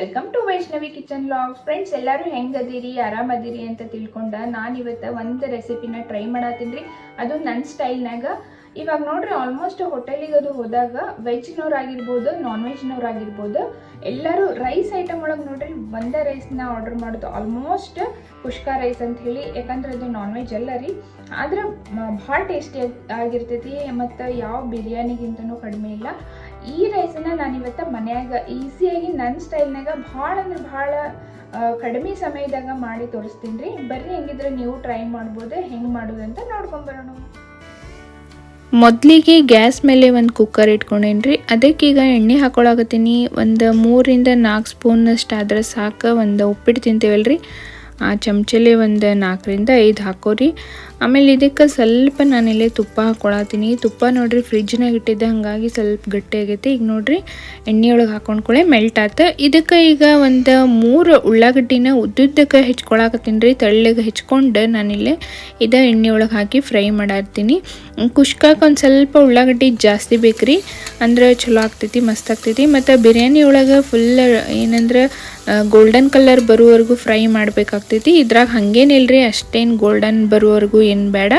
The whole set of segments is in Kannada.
Welcome to Vaishnavi kitchen vlog. Friends, ಎಲ್ಲರೂ ಹೆಂಗದಿರಿ ಆರಾಮದಿರಿ ಅಂತ ತಿಳ್ಕೊಂಡ ನಾನು ಇವತ್ತು ಒಂದು ರೆಸಿಪಿನ ಟ್ರೈ ಮಾಡತ್ತೀನಿ ಅದು ನನ್ನ ಸ್ಟೈಲ್ನಾಗ. ಇವಾಗ ನೋಡ್ರಿ, ಆಲ್ಮೋಸ್ಟ್ ಹೋಟೆಲಿಗೆ ಅದು ಹೋದಾಗ ವೆಜ್ನವ್ರಾಗಿರ್ಬೋದು ನಾನ್ ವೆಜ್ನವ್ರಾಗಿರ್ಬೋದು ಎಲ್ಲರೂ ರೈಸ್ ಐಟಮ್ ಒಳಗೆ ನೋಡ್ರಿ, ಒಂದೇ ರೈಸ್ನ ಆರ್ಡರ್ ಮಾಡೋದು ಆಲ್ಮೋಸ್ಟ್ ಪುಷ್ಕ ರೈಸ್ ಅಂತ ಹೇಳಿ, ಯಾಕಂದ್ರೆ ಅದು ನಾನ್ ವೆಜ್ ಅಲ್ಲ ರೀ. ಆದ್ರೆ ಭಾಳ ಟೇಸ್ಟಿ ಆಗಿರ್ತೈತಿ, ಮತ್ತು ಯಾವ ಬಿರಿಯಾನಿಗಿಂತನೂ ಕಡಿಮೆ ಇಲ್ಲ. ಈ ರೈಸನ್ನ ನಾನು ಇವತ್ತು ಮನ್ಯಾಗ ಈಸಿಯಾಗಿ ನನ್ನ ಸ್ಟೈಲ್ನಾಗ ಭಾಳ ಅಂದ್ರೆ ಭಾಳ ಕಡಿಮೆ ಸಮಯದಾಗ ಮಾಡಿ ತೋರಿಸ್ತೀನಿ ರೀ. ಬರ್ರಿ ಹೆಂಗಿದ್ರೆ ನೀವು ಟ್ರೈ ಮಾಡ್ಬೋದು, ಹೆಂಗೆ ಮಾಡೋದು ಅಂತ ನೋಡ್ಕೊಂಬರೋಣ ಮೊದಲಿಗೆ ಗ್ಯಾಸ್ ಮೇಲೆ ಒಂದು ಕುಕ್ಕರ್ ಇಟ್ಕೊಂಡೇನಿ ಅದಕ್ಕೀಗ ಎಣ್ಣೆ ಹಾಕೊಳಕತ್ತೀನಿ. ಒಂದು ಮೂರಿಂದ ನಾಲ್ಕು ಸ್ಪೂನಷ್ಟು ಆದ್ರೆ ಸಾಕು. ಒಂದು ಉಪ್ಪಿಟ್ಟು ತಿಂತೀವಲ್ರಿ. ಆ ಚಮಚಲ್ಲಿ ಒಂದು ನಾಲ್ಕರಿಂದ ಐದು ಹಾಕೋರಿ. ಆಮೇಲೆ ಇದಕ್ಕೆ ಸ್ವಲ್ಪ ನಾನಿಲ್ಲೇ ತುಪ್ಪ ಹಾಕೊಳತ್ತೀನಿ. ತುಪ್ಪ ನೋಡ್ರಿ ಫ್ರಿಜ್ನಾಗ ಇಟ್ಟಿದ್ದೆ ಹಾಗಾಗಿ ಸ್ವಲ್ಪ ಗಟ್ಟಿ ಆಗೈತೆ. ಈಗ ನೋಡ್ರಿ ಎಣ್ಣೆಯೊಳಗೆ ಹಾಕೊಂಡ್ಕೊಳ್ಳೆ ಮೆಲ್ಟ್ ಆತ. ಇದಕ್ಕೆ ಈಗ ಒಂದು ಮೂರು ಉಳ್ಳಾಗಡ್ಡಿನ ಉದ್ದುದ್ದಕ್ಕೆ ಹೆಚ್ಕೊಳಕತ್ತೀನಿ ರೀ. ತಳ್ಳಿಗೆ ಹೆಚ್ಕೊಂಡು ನಾನಿಲ್ಲೇ ಇದ ಎಣ್ಣೆ ಒಳಗೆ ಹಾಕಿ ಫ್ರೈ ಮಾಡಾರ್ತೀನಿ ಕುಷ್ಕಾಕ ಒಂದು ಸ್ವಲ್ಪ ಉಳ್ಳಾಗಡ್ಡಿ ಜಾಸ್ತಿ ಬೇಕ್ರಿ. ಅಂದ್ರೆ ಚಲೋ ಆಗ್ತೈತಿ, ಮಸ್ತ್ ಆಗ್ತೈತಿ. ಮತ್ತು ಬಿರಿಯಾನಿ ಒಳಗೆ ಫುಲ್ ಏನಂದ್ರೆ ಗೋಲ್ಡನ್ ಕಲರ್ ಬರುವವರೆಗೂ ಫ್ರೈ ಮಾಡಬೇಕಾಗ್ತೈತಿ. ಇದ್ರಾಗ ಹಂಗೇನಿಲ್ರಿ ಅಷ್ಟೇನು ಗೋಲ್ಡನ್ ಬರುವವರೆಗೂ ಏನು ಬೇಡ.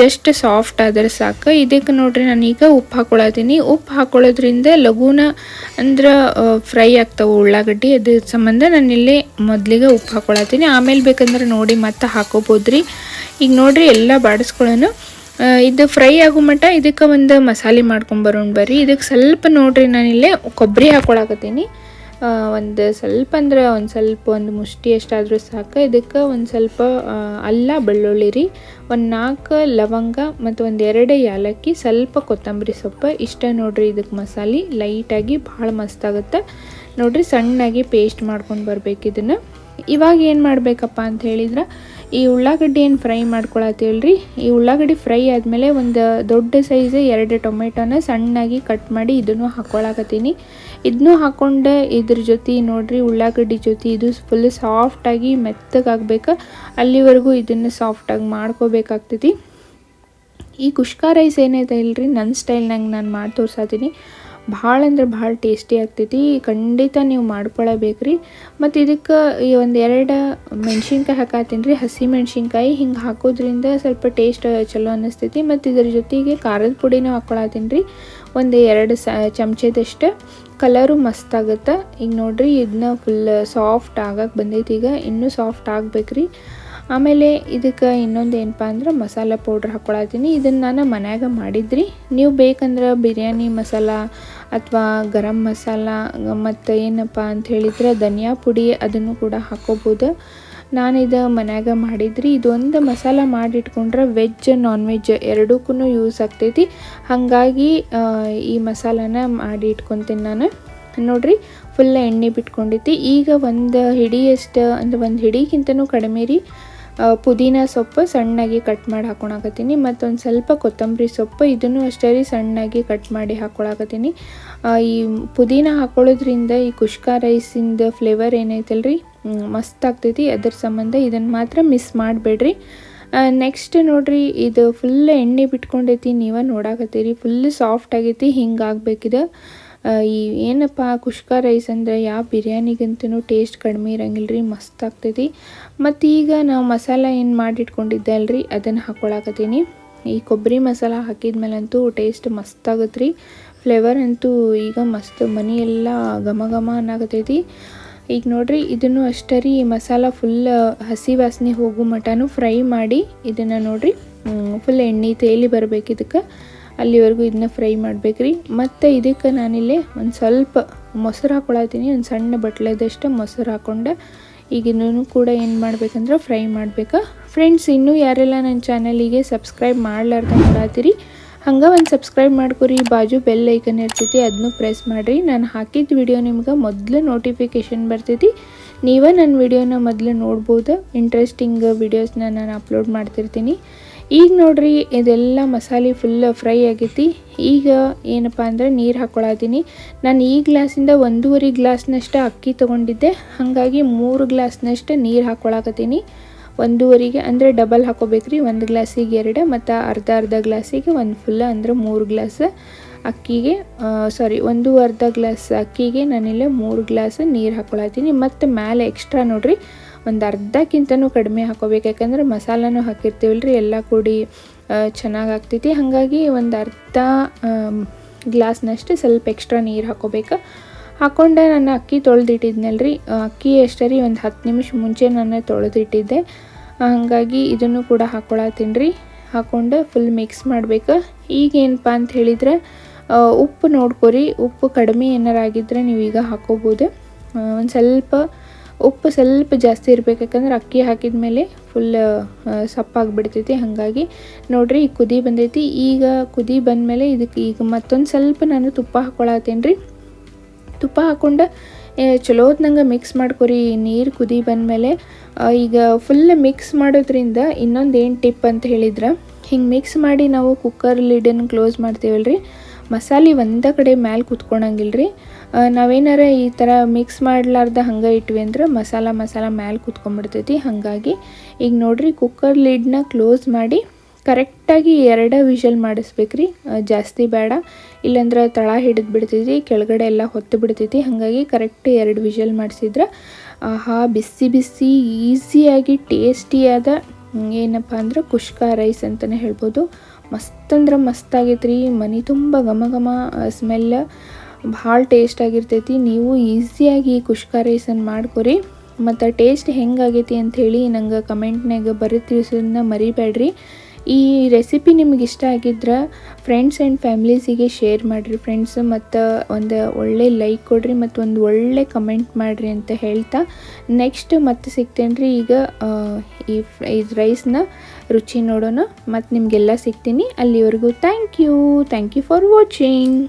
ಜಸ್ಟ್ ಸಾಫ್ಟ್ ಆದ್ರೆ ಸಾಕು. ಇದಕ್ಕೆ ನೋಡ್ರಿ ನಾನೀಗ ಉಪ್ಪು ಹಾಕೊಳತೀನಿ ಉಪ್ಪು ಹಾಕೊಳ್ಳೋದ್ರಿಂದ ಲಘುನ ಅಂದ್ರೆ ಫ್ರೈ ಆಗ್ತಾವೆ ಉಳ್ಳಾಗಡ್ಡಿ. ಅದ್ರ ಸಂಬಂಧ ನಾನಿಲ್ಲಿ ಮೊದಲಿಗೆ ಉಪ್ಪು ಹಾಕೊಳತ್ತೀನಿ. ಆಮೇಲೆ ಬೇಕಂದ್ರೆ ನೋಡಿ ಮತ್ತೆ ಹಾಕೋಬೋದ್ರಿ. ಈಗ ನೋಡ್ರಿ ಎಲ್ಲ ಬಾಡಿಸ್ಕೊಳ್ಳೋಣ ಇದು ಫ್ರೈ ಆಗೋ ಮಟ್ಟ ಇದಕ್ಕೆ ಒಂದು ಮಸಾಲೆ ಮಾಡ್ಕೊಂಬರೋಣ ಬರ್ರಿ. ಇದಕ್ಕೆ ಸ್ವಲ್ಪ ನೋಡ್ರಿ ನಾನಿಲ್ಲೇ ಕೊಬ್ಬರಿ ಹಾಕೊಳಕತ್ತೀನಿ. ಒಂದು ಸ್ವಲ್ಪ ಅಂದ್ರೆ ಒಂದು ಸ್ವಲ್ಪ ಒಂದು ಮುಷ್ಟಿ ಎಷ್ಟಾದರೂ ಸಾಕು. ಇದಕ್ಕೆ ಒಂದು ಸ್ವಲ್ಪ ಅಲ್ಲ, ಬೆಳ್ಳುಳ್ಳಿ ರೀ, ಒಂದು ನಾಲ್ಕು ಲವಂಗ ಮತ್ತು ಒಂದು ಎರಡು ಏಲಕ್ಕಿ, ಸ್ವಲ್ಪ ಕೊತ್ತಂಬರಿ ಸೊಪ್ಪು. ಇಷ್ಟ ನೋಡ್ರಿ ಇದಕ್ಕೆ ಮಸಾಲೆ ಲೈಟಾಗಿ ಭಾಳ ಮಸ್ತಾಗುತ್ತೆ ನೋಡ್ರಿ ಸಣ್ಣಾಗಿ ಪೇಸ್ಟ್ ಮಾಡ್ಕೊಂಡು ಬರ್ಬೇಕು ಇದನ್ನು. ಇವಾಗ ಏನು ಮಾಡಬೇಕಪ್ಪ ಅಂತ ಹೇಳಿದ್ರೆ, ಈ ಉಳ್ಳಾಗಡ್ಡಿ ಏನು ಫ್ರೈ ಮಾಡ್ಕೊಳತ್ತೇಳ್ರಿ ಈ ಉಳ್ಳಾಗಡ್ಡಿ ಫ್ರೈ ಆದಮೇಲೆ ಒಂದು ದೊಡ್ಡ ಸೈಜ್ ಎರಡು ಟೊಮೆಟೊನ ಸಣ್ಣಾಗಿ ಕಟ್ ಮಾಡಿ ಇದನ್ನು ಹಾಕ್ಕೊಳಕತ್ತೀನಿ ಇದನ್ನು ಹಾಕ್ಕೊಂಡು ಇದ್ರ ಜೊತೆ ನೋಡ್ರಿ ಉಳ್ಳಾಗಡ್ಡಿ ಜೊತೆ ಇದು ಫುಲ್ ಸಾಫ್ಟಾಗಿ ಮೆತ್ತಗಾಗ್ಬೇಕು. ಅಲ್ಲಿವರೆಗೂ ಇದನ್ನು ಸಾಫ್ಟಾಗಿ ಮಾಡ್ಕೋಬೇಕಾಗ್ತೈತಿ. ಈ ಕುಷ್ಕಾ ರೈಸ್ ಏನೈತೆ ಇಲ್ರಿ ನನ್ನ ಸ್ಟೈಲ್ನಾಗ ನಾನು ಮಾಡಿ ತೋರ್ಸಾತೀನಿ. ಭಾಳ ಅಂದ್ರೆ ಭಾಳ ಟೇಸ್ಟಿ ಆಗ್ತೈತಿ, ಖಂಡಿತ ನೀವು ಮಾಡ್ಕೊಳಬೇಕ್ರಿ. ಮತ್ತು ಇದಕ್ಕೆ ಈ ಒಂದು ಎರಡು ಮೆಣ್ಸಿನ್ಕಾಯಿ ಹಾಕತ್ತೀನಿ ರೀ ಹಸಿ ಮೆಣ್ಸಿನ್ಕಾಯಿ ಹಿಂಗೆ ಹಾಕೋದ್ರಿಂದ ಸ್ವಲ್ಪ ಟೇಸ್ಟ್ ಚಲೋ ಅನ್ನಿಸ್ತೈತಿ. ಮತ್ತು ಇದ್ರ ಜೊತೆಗೆ ಖಾರದ ಪುಡಿನೂ ಹಾಕ್ಕೊಳತ್ತೀನಿ ರೀ ಒಂದು ಎರಡು ಸ, ಚಮಚದಷ್ಟು. ಕಲರು ಮಸ್ತ್ ಆಗುತ್ತೆ. ಈಗ ನೋಡ್ರಿ ಇದನ್ನ ಫುಲ್ ಸಾಫ್ಟ್ ಆಗಕ್ಕೆ ಬಂದೈತಿ ಈಗ. ಇನ್ನೂ ಸಾಫ್ಟ್ ಆಗ್ಬೇಕ್ರಿ. ಆಮೇಲೆ ಇದಕ್ಕೆ ಇನ್ನೊಂದು ಏನಪ್ಪ ಅಂದ್ರೆ ಮಸಾಲೆ ಪೌಡ್ರ್ ಹಾಕ್ಕೊಳತ್ತೀನಿ ಇದನ್ನು ನಾನು ಮನ್ಯಾಗ ಮಾಡಿದ್ರಿ. ನೀವು ಬೇಕಂದ್ರೆ ಬಿರಿಯಾನಿ ಮಸಾಲ ಅಥವಾ ಗರಂ ಮಸಾಲ ಮತ್ತು ಏನಪ್ಪ ಅಂತ ಹೇಳಿದ್ರೆ ಧನಿಯಾ ಪುಡಿ ಅದನ್ನು ಕೂಡ ಹಾಕೋಬೋದು. ನಾನು ಇದು ಮನ್ಯಾಗ ಮಾಡಿದ್ರಿ, ಇದೊಂದು ಮಸಾಲ ಮಾಡಿಟ್ಕೊಂಡ್ರೆ ವೆಜ್ ನಾನ್ ವೆಜ್ ಎರಡಕ್ಕೂ ಯೂಸ್ ಆಗ್ತೈತಿ. ಹಾಗಾಗಿ ಈ ಮಸಾಲಾನ ಮಾಡಿ ಇಟ್ಕೊತೀನಿ ನಾನು. ನೋಡ್ರಿ ಫುಲ್ ಎಣ್ಣೆ ಬಿಟ್ಕೊಂಡೈತಿ ಈಗ ಒಂದು ಹಿಡಿಯಷ್ಟು, ಅಂದ್ರೆ ಒಂದು ಹಿಡಿಗಿಂತನೂ ಕಡಿಮೆ ರೀ. ಪುದೀನ ಸೊಪ್ಪು ಸಣ್ಣಾಗಿ ಕಟ್ ಮಾಡಿ ಹಾಕೊಳಕತ್ತೀನಿ. ಮತ್ತೊಂದು ಸ್ವಲ್ಪ ಕೊತ್ತಂಬರಿ ಸೊಪ್ಪು ಇದನ್ನು ಅಷ್ಟೇ ರೀ ಸಣ್ಣಾಗಿ ಕಟ್ ಮಾಡಿ ಹಾಕೊಳಕತ್ತೀನಿ. ಈ ಪುದೀನ ಹಾಕೊಳ್ಳೋದ್ರಿಂದ ಈ ಕುಷ್ಕಾ ರೈಸಿಂದ ಫ್ಲೇವರ್ ಏನೈತಲ್ರಿ? ಮಸ್ತ್ ಆಗ್ತೈತಿ. ಅದ್ರ ಸಂಬಂಧ ಇದನ್ನು ಮಾತ್ರ ಮಿಸ್ ಮಾಡಬೇಡ್ರಿ. ನೆಕ್ಸ್ಟ್ ನೋಡ್ರಿ ಇದು ಫುಲ್ ಎಣ್ಣೆ ಬಿಟ್ಕೊಂಡೈತಿ. ನೀವೇ ನೋಡಾಕತ್ತೀರಿ ಫುಲ್ ಸಾಫ್ಟ್ ಆಗೈತಿ ಹಿಂಗೆ ಆಗ್ಬೇಕಿದೆ. ಆ, ಈ ಏನಪ್ಪ ಕುಷ್ಕಾ ರೈಸ್ ಅಂದರೆ ಯಾವ ಬಿರಿಯಾನಿಗಂತೂ ಟೇಸ್ಟ್ ಕಡಿಮೆ ಇರಂಗಿಲ್ಲ ರೀ ಮಸ್ತ್ ಆಗ್ತೈತಿ. ಮತ್ತು ಈಗ ನಾವು ಮಸಾಲ ಏನು ಮಾಡಿಟ್ಕೊಂಡಿದ್ದೆ ಅಲ್ರಿ ಅದನ್ನು ಹಾಕ್ಕೊಳಕತ್ತೀನಿ ಈ ಕೊಬ್ಬರಿ ಮಸಾಲ ಹಾಕಿದ್ಮೇಲಂತೂ ಟೇಸ್ಟ್ ಮಸ್ತ್ ಆಗತ್ತೆ ರೀ ಫ್ಲೇವರ್ ಅಂತೂ ಈಗ ಮಸ್ತ್ ಮನೆಯೆಲ್ಲ ಘಮ ಘಮ ಅನ್ನಕತ್ತೈತಿ ಈಗ ನೋಡ್ರಿ, ಇದನ್ನು ಅಷ್ಟೇ ರೀ ಮಸಾಲ ಫುಲ್ ಹಸಿ ವಾಸನೆ ಹೋಗು ಮಟನು ಫ್ರೈ ಮಾಡಿ ಇದನ್ನು ನೋಡ್ರಿ ಫುಲ್ ಎಣ್ಣೆ ತೇಲಿ ಬರ್ಬೇಕು ಇದಕ್ಕೆ. ಅಲ್ಲಿವರೆಗೂ ಇದನ್ನ ಫ್ರೈ ಮಾಡ್ಬೇಕ್ರಿ. ಮತ್ತು ಇದಕ್ಕೆ ನಾನಿಲ್ಲಿ ಒಂದು ಸ್ವಲ್ಪ ಮೊಸರು ಹಾಕೊಳತ್ತೀನಿ, ಒಂದು ಸಣ್ಣ ಬಟ್ಲೆದಷ್ಟು ಮೊಸರು ಹಾಕ್ಕೊಂಡು ಈಗ ಇನ್ನೂ ಕೂಡ ಏನು ಮಾಡ್ಬೇಕಂದ್ರೆ ಫ್ರೈ ಮಾಡಬೇಕು. ಫ್ರೆಂಡ್ಸ್ ಇನ್ನೂ ಯಾರೆಲ್ಲ ನನ್ನ ಚಾನಲಿಗೆ ಸಬ್ಸ್ಕ್ರೈಬ್ ಮಾಡಲಾರ್ದ ನೋಡತ್ತೀರಿ ಹಂಗೆ ಒಂದು ಸಬ್ಸ್ಕ್ರೈಬ್ ಮಾಡ್ಕೊರಿ, ಬಾಜು ಬೆಲ್ ಐಕನ್ ಇರ್ತೈತಿ ಅದನ್ನು ಪ್ರೆಸ್ ಮಾಡಿರಿ. ನಾನು ಹಾಕಿದ ವಿಡಿಯೋ ನಿಮ್ಗೆ ಮೊದಲು ನೋಟಿಫಿಕೇಷನ್ ಬರ್ತೈತಿ. ನೀವೇ ನನ್ನ ವಿಡಿಯೋನ ಮೊದಲು ನೋಡ್ಬೋದು ಇಂಟ್ರೆಸ್ಟಿಂಗ್ ವಿಡಿಯೋಸ್ನ ನಾನು ಅಪ್ಲೋಡ್ ಮಾಡ್ತಿರ್ತೀನಿ. ಈಗ ನೋಡ್ರಿ, ಇದೆಲ್ಲ ಮಸಾಲೆ ಫುಲ್ ಫ್ರೈ ಆಗೈತಿ. ಈಗ ಏನಪ್ಪ ಅಂದ್ರೆ ನೀರು ಹಾಕ್ಕೊಳತ್ತೀನಿ ನಾನು ಈ ಗ್ಲಾಸಿಂದ ಒಂದೂವರೆ ಗ್ಲಾಸ್ನಷ್ಟು ಅಕ್ಕಿ ತೊಗೊಂಡಿದ್ದೆ. ಹಾಗಾಗಿ ಮೂರು ಗ್ಲಾಸ್ನಷ್ಟು ನೀರು ಹಾಕ್ಕೊಳಕತ್ತೀನಿ ಒಂದೂವರೆಗೆ ಅಂದರೆ ಡಬಲ್ ಹಾಕೋಬೇಕ್ರಿ. ಒಂದು ಗ್ಲಾಸಿಗೆ ಎರಡು ಮತ್ತು ಅರ್ಧ ಅರ್ಧ ಗ್ಲಾಸಿಗೆ ಒಂದು ಫುಲ್ ಅಂದ್ರೆ ಮೂರು ಗ್ಲಾಸ್ ಅಕ್ಕಿಗೆ ಸಾರಿ ಒಂದು ಅರ್ಧ ಗ್ಲಾಸ್ ಅಕ್ಕಿಗೆ ನಾನಿಲ್ಲಿ ಮೂರು ಗ್ಲಾಸ್ ನೀರು ಹಾಕೊಳತ್ತೀನಿ. ಮತ್ತು ಮೇಲೆ ಎಕ್ಸ್ಟ್ರಾ ನೋಡಿರಿ, ಒಂದು ಅರ್ಧಕ್ಕಿಂತನೂ ಕಡಿಮೆ ಹಾಕೋಬೇಕು. ಯಾಕಂದ್ರೆ ಮಸಾಲನೂ ಹಾಕಿರ್ತೀವಲ್ರಿ, ಎಲ್ಲ ಕೂಡಿ ಚೆನ್ನಾಗಿ ಆಗ್ತೈತಿ. ಹಾಗಾಗಿ ಒಂದು ಅರ್ಧ ಗ್ಲಾಸ್ನಷ್ಟು ಸ್ವಲ್ಪ ಎಕ್ಸ್ಟ್ರಾ ನೀರು ಹಾಕೋಬೇಕು. ಹಾಕೊಂಡೆ ನಾನು ಅಕ್ಕಿ ತೊಳೆದಿಟ್ಟಿದ್ನಲ್ರಿ. ಅಕ್ಕಿ ಎಷ್ಟೇ ರೀ, ಒಂದು ಹತ್ತು ನಿಮಿಷ ಮುಂಚೆ ನಾನು ತೊಳೆದಿಟ್ಟಿದ್ದೆ. ಹಾಗಾಗಿ ಇದನ್ನು ಕೂಡ ಹಾಕೊಳತ್ತೀನಿ ರೀ ಹಾಕ್ಕೊಂಡು ಫುಲ್ ಮಿಕ್ಸ್ ಮಾಡ್ಬೇಕು. ಈಗ ಏನಪ್ಪ ಅಂತ ಹೇಳಿದರೆ ಉಪ್ಪು ನೋಡ್ಕೊರಿ. ಉಪ್ಪು ಕಡಿಮೆ ಏನಾರು ಆಗಿದ್ರೆ ನೀವು ಈಗ ಹಾಕೋಬೋದು ಒಂದು ಸ್ವಲ್ಪ ಉಪ್ಪು ಸ್ವಲ್ಪ ಜಾಸ್ತಿ ಇರಬೇಕು. ಯಾಕಂದ್ರೆ ಅಕ್ಕಿ ಹಾಕಿದ ಮೇಲೆ ಫುಲ್ ಸಪ್ಪಾಗಿಬಿಡ್ತೈತಿ. ಹಾಗಾಗಿ ನೋಡಿರಿ ಈಗ ಕುದಿ ಬಂದೈತಿ. ಈಗ ಕುದಿ ಬಂದಮೇಲೆ ಇದಕ್ಕೆ ಈಗ ಮತ್ತೊಂದು ಸ್ವಲ್ಪ ನಾನು ತುಪ್ಪ ಹಾಕ್ಕೊಳತ್ತೀನಿ ರೀ ತುಪ್ಪ ಹಾಕ್ಕೊಂಡು ಚಲೋ ಹೊತ್ನಂಗೆ ಮಿಕ್ಸ್ ಮಾಡ್ಕೊರಿ, ನೀರು ಕುದಿ ಬಂದಮೇಲೆ ಈಗ ಫುಲ್ ಮಿಕ್ಸ್ ಮಾಡೋದ್ರಿಂದ ಇನ್ನೊಂದು ಏನು ಟಿಪ್ ಅಂತ ಹೇಳಿದ್ರೆ, ಹಿಂಗೆ ಮಿಕ್ಸ್ ಮಾಡಿ ನಾವು ಕುಕ್ಕರ್ ಲಿಡನ್ನು ಕ್ಲೋಸ್ ಮಾಡ್ತೀವಲ್ರಿ, ಮಸಾಲೆ ಒಂದೇ ಕಡೆ ಮ್ಯಾಲೆ ಕುತ್ಕೊಳಂಗಿಲ್ಲ ರೀ ನಾವೇನಾರ ಈ ಥರ ಮಿಕ್ಸ್ ಮಾಡ್ಲಾರ್ದ ಹಂಗೆ ಇಟ್ವಿ ಅಂದ್ರೆ ಮಸಾಲ ಮಸಾಲ ಮ್ಯಾಲೆ ಕುತ್ಕೊಂಡ್ಬಿಡ್ತೈತಿ, ಹಾಗಾಗಿ ಈಗ ನೋಡಿರಿ ಕುಕ್ಕರ್ ಲಿಡ್ನ ಕ್ಲೋಸ್ ಮಾಡಿ ಕರೆಕ್ಟಾಗಿ ಎರಡು ವಿಷಲ್ ಮಾಡಿಸ್ಬೇಕ್ರಿ. ಜಾಸ್ತಿ ಬೇಡ. ಇಲ್ಲಾಂದ್ರೆ ತಳ ಹಿಡಿದು ಬಿಡ್ತೈತಿ ಕೆಳಗಡೆ ಎಲ್ಲ ಹೊತ್ತು ಬಿಡ್ತೈತಿ. ಹಾಗಾಗಿ ಕರೆಕ್ಟ್ ಎರಡು ವಿಷಲ್ ಮಾಡಿಸಿದ್ರೆ, ಆಹಾ ಬಿಸಿ ಬಿಸಿ ಈಸಿಯಾಗಿ ಟೇಸ್ಟಿಯಾದ ಏನಪ್ಪ ಅಂದ್ರೆ ಕುಷ್ಕ ರೈಸ್ ಅಂತಲೇ ಹೇಳ್ಬೋದು. ಮಸ್ತ್ ಅಂದ್ರೆ ಮಸ್ತ್ ಆಗೈತೆ ರೀ ಮನೆ ತುಂಬ ಘಮ ಘಮ ಸ್ಮೆಲ್ ಭಾಳ ಟೇಸ್ಟ್ ಆಗಿರ್ತೈತಿ. ನೀವು ಈಸಿಯಾಗಿ ಕುಷ್ಕ ರೈಸನ್ನು ಮಾಡ್ಕೊರಿ. ಮತ್ತು ಟೇಸ್ಟ್ ಹೆಂಗಾಗೈತಿ ಅಂಥೇಳಿ ನಂಗೆ ಕಮೆಂಟ್ನಾಗ ಬರೀ ತಿಳಿಸೋದನ್ನ ಮರಿಬೇಡ್ರಿ. ಈ ರೆಸಿಪಿ ನಿಮ್ಗೆ ಇಷ್ಟ ಆಗಿದ್ರೆ ಫ್ರೆಂಡ್ಸ್ ಆ್ಯಂಡ್ ಫ್ಯಾಮ್ಲೀಸಿಗೆ ಶೇರ್ ಮಾಡಿರಿ ಫ್ರೆಂಡ್ಸ್ ಮತ್ತು ಒಂದು ಒಳ್ಳೆ ಲೈಕ್ ಕೊಡ್ರಿ ಮತ್ತು ಒಂದು ಒಳ್ಳೆ ಕಮೆಂಟ್ ಮಾಡಿರಿ ಅಂತ ಹೇಳ್ತಾ ನೆಕ್ಸ್ಟ್ ಮತ್ತೆ ಸಿಗ್ತೇನೆ ರೀ ಈಗ ಈ ಇದು ರೈಸ್ನ ರುಚಿ ನೋಡೋಣ ಮತ್ತು ನಿಮಗೆಲ್ಲ ಸಿಗ್ತೀನಿ ಅಲ್ಲಿವರೆಗೂ thank you thank you for watching